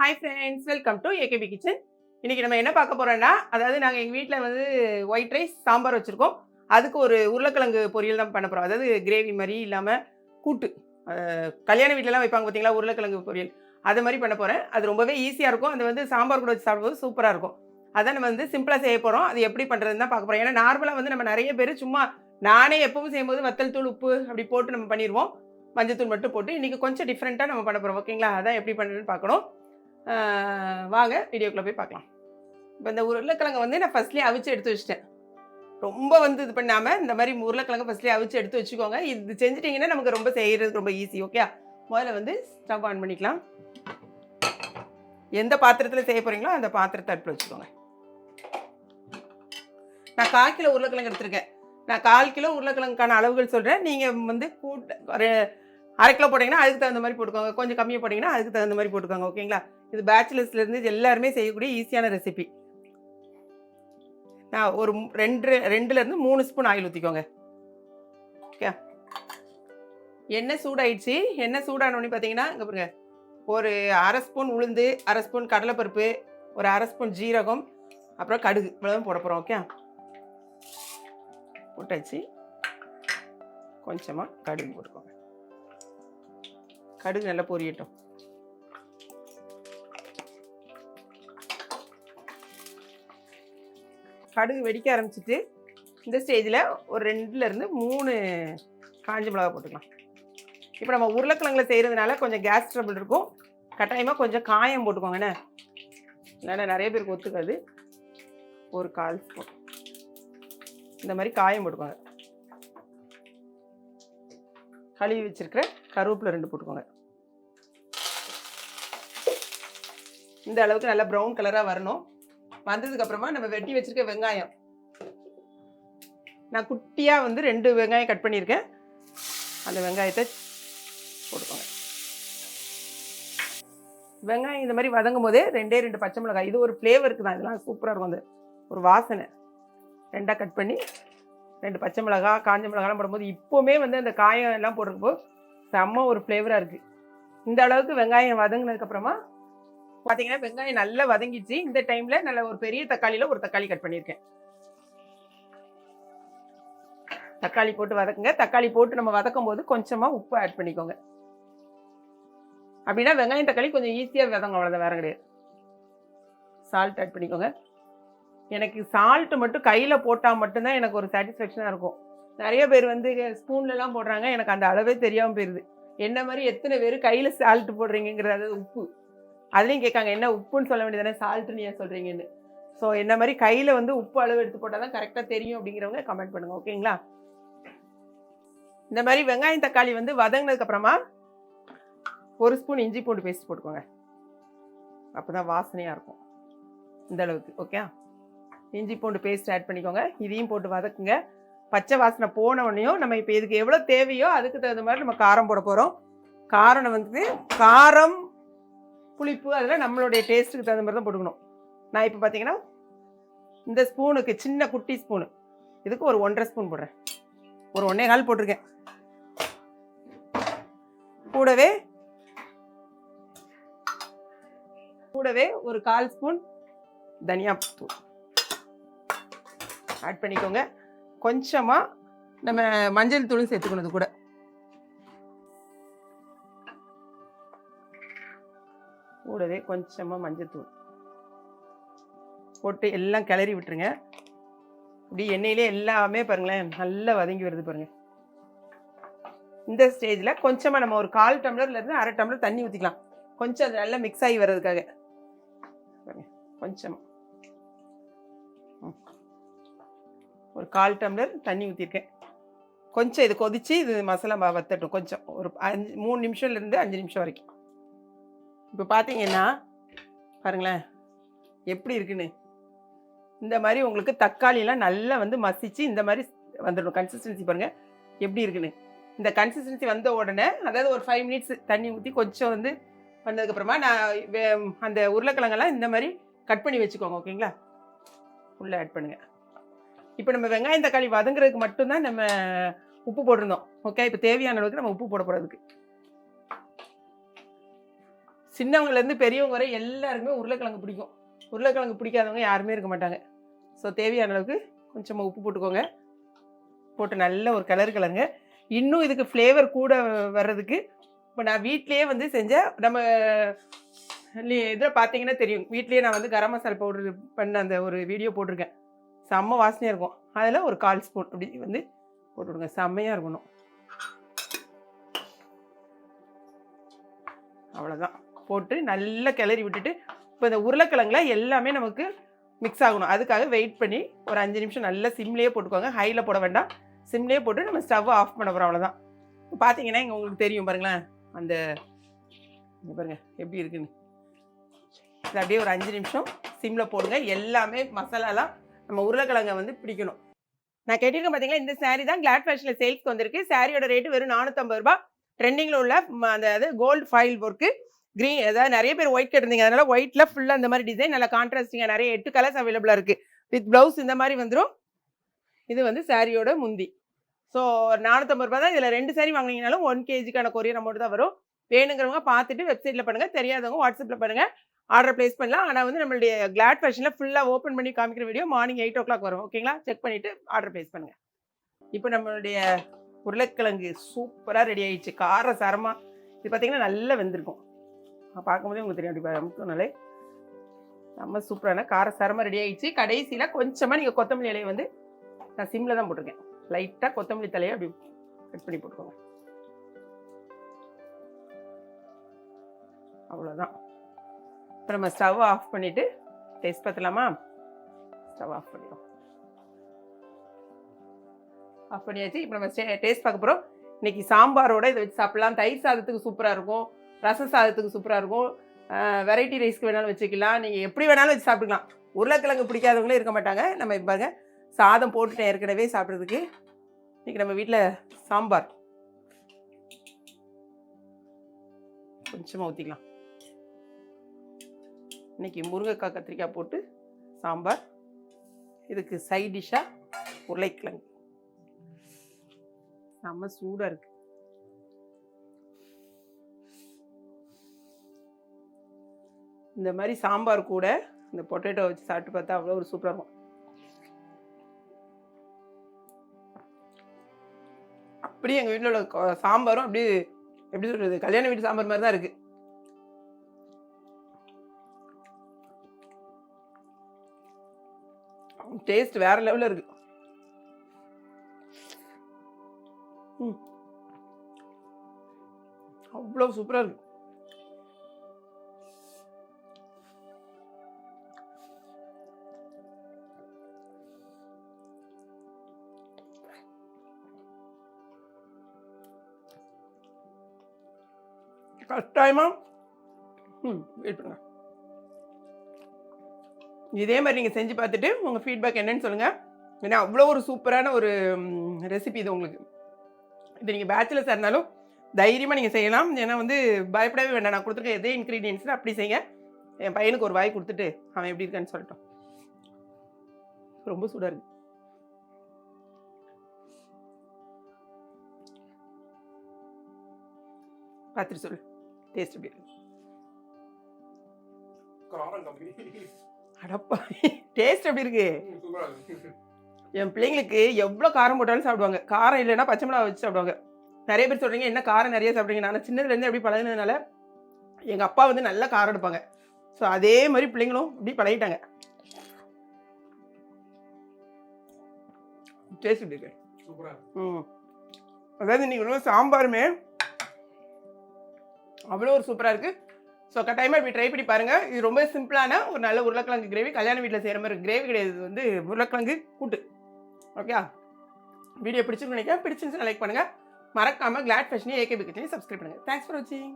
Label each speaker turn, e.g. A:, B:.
A: Hi friends welcome to AKP kitchen இன்றைக்கி நம்ம என்ன பார்க்க போகிறோன்னா அதாவது நாங்கள் எங்கள் வீட்டில் வந்து ஒயிட் ரைஸ் சாம்பார் வச்சுருக்கோம். அதுக்கு ஒரு உருளைக்கிழங்கு பொரியல் தான் பண்ண போகிறோம் அதாவது கிரேவி மாதிரி இல்லாமல் கூட்டு. கல்யாண வீட்டிலலாம் வைப்பாங்க பார்த்தீங்களா உருளைக்கிழங்கு பொரியல். அது மாதிரி பண்ண போகிறேன் அது ரொம்பவே ஈஸியாக இருக்கும். அது வந்து சாம்பார் கூட வச்சு சாப்பிடும்போது சூப்பராக இருக்கும். அதான் நம்ம வந்து சிம்பிளாக செய்ய போகிறோம் அது எப்படி பண்ணுறதுன்னு தான் பார்க்க போகிறோம் ஏன்னா நார்மலாக வந்து நம்ம நிறைய பேர் சும்மா நானே எப்பவும் செய்யும்போது வத்தல் தூள் உப்பு அப்படி போட்டு நம்ம பண்ணிடுவோம் மஞ்சத்தூள் மட்டும் போட்டு இன்றைக்கி கொஞ்சம் டிஃப்ரெண்ட்டாக நம்ம பண்ண போகிறோம் ஓகேங்களா அதான் எப்படி பண்ணுறதுன்னு பார்க்கணும். வாங்க வீடியோக்குள்ளே போய் பார்க்கலாம். இப்போ இந்த உருளைக்கிழங்கை வந்து நான் ஃபஸ்ட்லேயே அவிச்சு எடுத்து வச்சிட்டேன். ரொம்ப வந்து இது பண்ணாமல் இந்த மாதிரி உருளைக்கிழங்கு ஃபஸ்ட்லேயே அவிச்சு எடுத்து வச்சுக்கோங்க. இது செஞ்சிட்டிங்கன்னா நமக்கு ரொம்ப செய்கிறது ரொம்ப ஈஸி ஓகே முதல்ல வந்து ஸ்டவ் ஆன் பண்ணிக்கலாம். எந்த பாத்திரத்தில் செய்ய போகிறீங்களோ அந்த பாத்திரத்தை அடுப்பில் வச்சுக்கோங்க. நான் கால் கிலோ உருளைக்கிழங்கு எடுத்திருக்கேன். நான் கால் கிலோ உருளைக்கிழங்குக்கான அளவுகள் சொல்கிறேன் நீங்கள் வந்து கூட்ட ஒரு அரை கிலோ போட்டிங்கன்னா அதுக்கு தகுந்த மாதிரி போட்டுக்கோங்க. கொஞ்சம் கம்மியாக போட்டிங்கன்னா அதுக்கு தகுந்த மாதிரி போட்டுக்கோங்க ஓகேங்களா இது பேச்சுலர்ஸ்லேருந்து எல்லாருமே செய்யக்கூடிய ஈஸியான ரெசிபி நான் ஒரு ரெண்டு ரெண்டுலேருந்து மூணு ஸ்பூன் ஆயில் ஊற்றிக்கோங்க ஓகே எண்ணெய் சூடாயிடுச்சு. எண்ணெய் சூடானோடனே பார்த்தீங்கன்னா இங்கே பாருங்க. ஒரு அரை ஸ்பூன் உளுந்து அரை ஸ்பூன் கடலைப்பருப்பு ஒரு அரை ஸ்பூன் ஜீரகம் அப்புறம் கடுகு. இவ்வளோதான் போட போகிறோம் ஓகே போட்டாச்சு. கொஞ்சமாக கடுகு போட்டுக்கோங்க. கடுகு நல்லா பொரியட்டும். கடுகு வெடிக்க ஆரம்பிச்சிட்டு இந்த ஸ்டேஜில் ஒரு ரெண்டுலேருந்து மூணு காஞ்ச மிளகா போட்டுக்கலாம். இப்போ நம்ம உருளைக்கிழங்குல செய்கிறதுனால கொஞ்சம் கேஸ் ட்ரபிள் இருக்கும். கட்டாயமாக கொஞ்சம் காயம் போட்டுக்கோங்கண்ணே இல்லைன்னா நிறைய பேருக்கு ஒத்துக்காது. ஒரு கால் ஸ்பூன். இந்த மாதிரி காயம் போட்டுக்கோங்க. கழுவி வச்சுருக்கிற கருவேப்பிலை ரெண்டு போட்டுக்கோங்க. இந்த அளவுக்கு நல்லா ப்ரௌன் கலராக வரணும். வந்ததுக்கு அப்புறமா நம்ம வெட்டி வச்சிருக்க வெங்காயம். நான் குட்டியாக வந்து ரெண்டு வெங்காயம் கட் பண்ணியிருக்கேன். அந்த வெங்காயத்தை போட்டுக்கோங்க. வெங்காயம் இந்த மாதிரி வதங்கும் போதே ரெண்டே ரெண்டு பச்சை மிளகாய் இது ஒரு ஃப்ளேவருக்கு தான். இதெல்லாம் சூப்பராக இருக்கும். அந்த ஒரு வாசனை. ரெண்டாக கட் பண்ணி ரெண்டு பச்சை மிளகா காஞ்ச மிளகாலாம் போடும்போது இப்போவுமே வந்து அந்த காயம் எல்லாம் போடுறப்போ செம்ம ஒரு ஃப்ளேவராக இருக்குது இந்த அளவுக்கு வெங்காயம் வதங்கினதுக்கப்புறமா பார்த்தீங்கன்னா வெங்காயம் நல்லா வதங்கிச்சு இந்த டைமில் நல்ல ஒரு பெரிய தக்காளியில் ஒரு தக்காளி கட் பண்ணியிருக்கேன். தக்காளி போட்டு வதக்குங்க. தக்காளி போட்டு நம்ம வதக்கும் போது கொஞ்சமாக உப்பு ஆட் பண்ணிக்கோங்க. அப்படின்னா வெங்காயம் தக்காளி கொஞ்சம் ஈஸியாக வதங்க அவ்வளோதான் வேற கிடையாது. சால்ட் ஆட் பண்ணிக்கோங்க. எனக்கு சால்ட்டு மட்டும் கையில் போட்டால் மட்டும்தான் எனக்கு ஒரு சாட்டிஸ்ஃபேக்ஷனாக இருக்கும். நிறைய பேர் வந்து ஸ்பூன்லலாம் போடுறாங்க. எனக்கு அந்த அளவே தெரியாமல் போயிடுது என்ன மாதிரி எத்தனை பேர் கையில் சால்ட் போடுறீங்கிறது உப்பு. அதுலேயும் கேட்காங்க என்ன உப்புன்னு சொல்ல வேண்டியதானே சால்ட்டுன்னு ஏன் சொல்கிறீங்கன்னு ஸோ என்ன மாதிரி கையில் வந்து உப்பு அளவு எடுத்து போட்டால் தான் கரெக்டாக தெரியும் அப்படிங்கிறவங்க கமெண்ட் பண்ணுங்கள் ஓகேங்களா? இந்த மாதிரி வெங்காயம் தக்காளி வந்து வதங்கினதுக்கப்புறமா ஒரு ஸ்பூன் இஞ்சி பூண்டு பேஸ்ட் போட்டுக்கோங்க. அப்போ தான் வாசனையாக இருக்கும். இந்த அளவுக்கு ஓகே? இஞ்சி பூண்டு பேஸ்ட் ஆட் பண்ணிக்கோங்க. இதையும் போட்டு வதக்குங்க. பச்சை வாசனை போன உடனேயும் நம்ம இப்போ இதுக்கு எவ்வளோ தேவையோ அதுக்கு தகுந்த மாதிரி நம்ம காரம் போட போகிறோம் காரணம் வந்து காரம் புளிப்பு அதெல்லாம் நம்மளுடைய டேஸ்ட்டுக்கு தகுந்த மாதிரி தான் போட்டுக்கணும். நான் இப்போ பார்த்தீங்கன்னா இந்த ஸ்பூனுக்கு சின்ன குட்டி ஸ்பூனு இதுக்கு ஒரு ஒன்றரை ஸ்பூன் போடுறேன். ஒரு ஒன்றே கால் போட்டிருக்கேன். கூடவே கூடவே ஒரு கால் ஸ்பூன் தனியா தூள். ஆட் பண்ணிக்கோங்க. கொஞ்சமாக நம்ம மஞ்சள் தூளும் சேர்த்துக்கணும் இது கூட. கூடவே கொஞ்சமாக மஞ்சத்தூள் போட்டு எல்லாம் கிளறி விட்டுருங்க. இப்படி எண்ணெயிலே எல்லாமே பாருங்களேன் நல்லா வதங்கி வருது பாருங்க. இந்த ஸ்டேஜில் கொஞ்சமாக நம்ம ஒரு கால் டம்ளர்லேருந்து அரை டம்ளர் தண்ணி ஊற்றிக்கலாம் கொஞ்சம் அது நல்லா மிக்ஸ் ஆகி வர்றதுக்காக. கொஞ்சமாக ஒரு கால் டம்ளர் தண்ணி ஊற்றிருக்கேன் கொஞ்சம் இது கொதிச்சு இது மசாலா வத்தட்டும் கொஞ்சம். ஒரு அஞ்சு மூணு நிமிஷம்லேருந்து அஞ்சு நிமிஷம் வரைக்கும். இப்போ பார்த்தீங்கன்னா பாருங்களேன் எப்படி இருக்குன்னு. இந்த மாதிரி உங்களுக்கு தக்காளிலாம் நல்லா வந்து மசிச்சு இந்த மாதிரி வந்துடும். கன்சிஸ்டன்சி பாருங்கள் எப்படி இருக்குன்னு. இந்த கன்சிஸ்டன்சி வந்த உடனே அதாவது ஒரு ஃபைவ் மினிட்ஸ் தண்ணி ஊற்றி கொஞ்சம் வந்து பண்ணதுக்கப்புறமா நான் வே- அந்த உருளைக்கிழங்கெல்லாம் இந்த மாதிரி கட் பண்ணி வச்சுக்கோங்க ஓகேங்களா? உள்ளே ஆட் பண்ணுங்கள் இப்போ நம்ம வெங்காயம் தக்காளி வதங்குறதுக்கு மட்டும்தான் நம்ம உப்பு போட்டிருந்தோம் ஓகே? இப்போ தேவையான அளவுக்கு நம்ம உப்பு போட போகிறதுக்கு சின்னவங்கலேருந்து பெரியவங்க வரை எல்லாருக்குமே உருளைக்கிழங்கு பிடிக்கும். உருளைக்கிழங்கு பிடிக்காதவங்க யாருமே இருக்க மாட்டாங்க. ஸோ தேவையான அளவுக்கு கொஞ்சமாக உப்பு போட்டுக்கோங்க. போட்டு நல்ல ஒரு கலர் கலருங்க இன்னும் இதுக்கு ஃப்ளேவர் கூட வர்றதுக்கு இப்போ நான் வீட்லேயே வந்து செஞ்ச நம்ம இதில் பார்த்தீங்கன்னா தெரியும். வீட்லேயே நான் வந்து கரம் மசாலா பவுடர் பண்ண அந்த ஒரு வீடியோ போட்டிருக்கேன். செம்ம வாசனையாக இருக்கும். அதில் ஒரு கால் ஸ்பூன் அப்படி வந்து போட்டு விடுங்க. செம்மையாக இருக்கணும். அவ்வளோதான் போட்டு நல்லா கிளறி விட்டுட்டு இப்போ இந்த உருளைக்கிழங்குல எல்லாமே நமக்கு மிக்ஸ் ஆகணும். அதுக்காக வெயிட் பண்ணி ஒரு அஞ்சு நிமிஷம் நல்லா சிம்லேயே போட்டுக்கோங்க. ஹையில் போட வேண்டாம். சிம்லேயே போட்டு நம்ம ஸ்டவ் ஆஃப் பண்ண போகிறோம் அவ்வளோதான் இப்போ பார்த்தீங்கன்னா இங்கே உங்களுக்கு தெரியும் பாருங்களேன். அந்த இங்க பாருங்க. எப்படி இருக்குன்னு. இது அப்படியே ஒரு அஞ்சு நிமிஷம் சிம்மில் போடுங்க. எல்லாமே மசாலாலாம் நம்ம உருளைக்கிழங்கை வந்து பிடிக்கணும். நான் கேட்டிருக்கேன் பார்த்தீங்களா இந்த saree தான் கிளாட் ஃபேஷனில் சேல்ஸ்க்கு வந்திருக்கு. சாரியோட ரேட்டு வெறும் நானூற்றம்பது ரூபாய். ட்ரெண்டிங்கில் உள்ள அந்த அது கோல்டு ஃபைல் ஒர்க்கு க்ரீன் அதாவது நிறைய பேர் ஒயிட் கேட்டிருந்தீங்க. அதனால ஒயிட்டில் ஃபுல்லாக இந்த மாதிரி டிசைன் நல்லா கான்ட்ராஸ்டிங்காக நிறைய எட்டு கலர்ஸ் அவைலபிளாக இருக்குது வித் ப்ளவுஸ் இந்த மாதிரி வந்துடும் இது வந்து சாரியோட முந்தி. ஸோ நானூற்றம்பது ரூபாய் தான். இதில் ரெண்டு சாரி வாங்கினீங்கனாலும் ஒன் கேஜிக்கான கொரியர் அமௌண்ட் தான் வரும். வேணுங்கிறவங்க பார்த்துட்டு வெப்சைட்டில் பண்ணுங்கள் தெரியாதவங்க வாட்ஸ்அப்பில் பண்ணுங்கள் ஆர்டர் ப்ளேஸ் பண்ணலாம். ஆனால் வந்து நம்மளுடைய கிளாட் ஃபேஷனில் ஃபுல்லாக ஓப்பன் பண்ணி காமிக்கிற video morning eight o'clock வரும் ஓகேங்களா செக் பண்ணிவிட்டு ஆர்டர் ப்ளேஸ் பண்ணுங்கள் இப்போ நம்மளுடைய உருளைக்கிழங்கு சூப்பராக ரெடி ஆயிடுச்சு. கார சரமாக இது பார்த்தீங்கன்னா நல்லா வெந்திருக்கும். பார்க்கும்போதே உங்களுக்கு தெரியும் அப்படி அமுக்குனாலே நம்ம சூப்பரான கார சாரமாக ரெடி ஆகிடுச்சு கடைசியில் கொஞ்சமாக நீங்கள் கொத்தமல்லி இலையை வந்து நான் சிம்மில் தான் போட்டிருக்கேன். லைட்டாக கொத்தமல்லி தலையை அப்படி கட் பண்ணி போட்டுக்கோங்க. அவ்வளோதான் இப்போ நம்ம ஸ்டவ் ஆஃப் பண்ணிவிட்டு டேஸ்ட் பார்த்துலாமா ஸ்டவ் ஆஃப் பண்ணிடுவோம். ஆஃப் பண்ணியாச்சு. இப்போ நம்ம டேஸ்ட் பார்க்க போகிறோம் இன்றைக்கி சாம்பாரோட இதை வச்சு சாப்பிட்லாம். தயிர் சாதத்துக்கு சூப்பராக இருக்கும். ரச சாதத்துக்கு சூப்பராக இருக்கும். வெரைட்டி ரைஸ்க்கு வேணாலும் வச்சுக்கலாம். நீங்கள் எப்படி வேணாலும் வச்சு சாப்பிட்டுக்கலாம். உருளைக்கிழங்கு பிடிக்காதவங்களே இருக்க மாட்டாங்க. நம்ம இப்போ பாருங்க சாதம் போட்டுட்டேன் ஏற்கனவே சாப்பிட்றதுக்கு இன்றைக்கி நம்ம வீட்டில் சாம்பார். கொஞ்சமாக ஊற்றிக்கலாம் இன்றைக்கி முருங்கைக்காய் கத்திரிக்காய் போட்டு சாம்பார். இதுக்கு சைட் டிஷ்ஷாக உருளைக்கிழங்கு. செம்ம சூடாக இருக்குது இந்த மாதிரி சாம்பார் கூட இந்த பொட்டேட்டோ வச்சு சாப்பிட்டு பார்த்தா அவ்வளோ ஒரு சூப்பராக இருக்கும். அப்படியே எங்கள் வீட்டில் உள்ள சாம்பாரும் அப்படியே எப்படி சொல்கிறது கல்யாண வீட்டு சாம்பார் மாதிரி தான் இருக்குது டேஸ்ட் வேற லெவலில் இருக்கு. ம். அவ்வளோ சூப்பராக இருக்கு. கட்டாயமா ம் வெயிட் பண்ணுங்க. இதே மாதிரி நீங்கள் செஞ்சு பார்த்துட்டு உங்கள் ஃபீட்பேக் என்னன்னு சொல்லுங்கள் ஏன்னா அவ்வளோ ஒரு சூப்பரான ஒரு ரெசிபி இது உங்களுக்கு. இது நீங்கள் பேச்சுலர்ஸாக இருந்தாலும் தைரியமாக நீங்கள் செய்யலாம். ஏன்னா வந்து பயப்படவே வேண்டாம். நான் கொடுத்துருக்க எதே இன்க்ரீடியன்ஸ் அப்படி செய்யுங்க. என் பையனுக்கு ஒரு வாய் கொடுத்துட்டு அவன் எப்படி இருக்கான்னு சொல்லட்டும். ரொம்ப சூடாக இருக்கு. பார்த்துட்டு சொல்லு. டேஸ்ட் எப்படி இருக்கு அடப்பா டேஸ்ட் எப்படி இருக்கு. என் பிள்ளைங்களுக்கு எவ்வளோ காரம் போட்டாலும் சாப்பிடுவாங்க. காரம் இல்லைன்னா பச்சை மிளகா வச்சு சாப்பிடுவாங்க. நிறைய பேர் சொல்கிறீங்க என்ன காரம் நிறைய சாப்பிட்றீங்க? நான் சின்னதுலேருந்து அப்படி பழகினதுனால எங்கள் அப்பா வந்து நல்லா காரம் எடுப்பாங்க. ஸோ அதே மாதிரி பிள்ளைங்களும் இப்படி பழகிட்டாங்க. டேஸ்ட் எப்படி இருக்கு. ம். அதாவது நீங்கள் சாம்பாருமே அவ்வளோ ஒரு சூப்பராக இருக்குது ஸோ கட்டாயமாக இப்படி ட்ரை பண்ணி பாருங்கள் இது ரொம்ப சிம்பிளான ஒரு நல்ல உருளைக்கிழங்கு கிரேவி கல்யாண வீட்டில் செய்கிற மாதிரி கிரேவி கிடையாது. வந்து உருளைக்கிழங்கு கூட்டு. ஓகே வீடியோ பிடிச்சிருக்கு நினைக்கிறேன். பிடிச்சிருந்துச்சு லைக் பண்ணுங்கள் மறக்காமல் கிளாட் ஃபேஷனி ஏகேபி கிச்சனையும் சப்ஸ்கிரைப் பண்ணுங்கள் தேங்க்ஸ் ஃபார் வாட்சிங்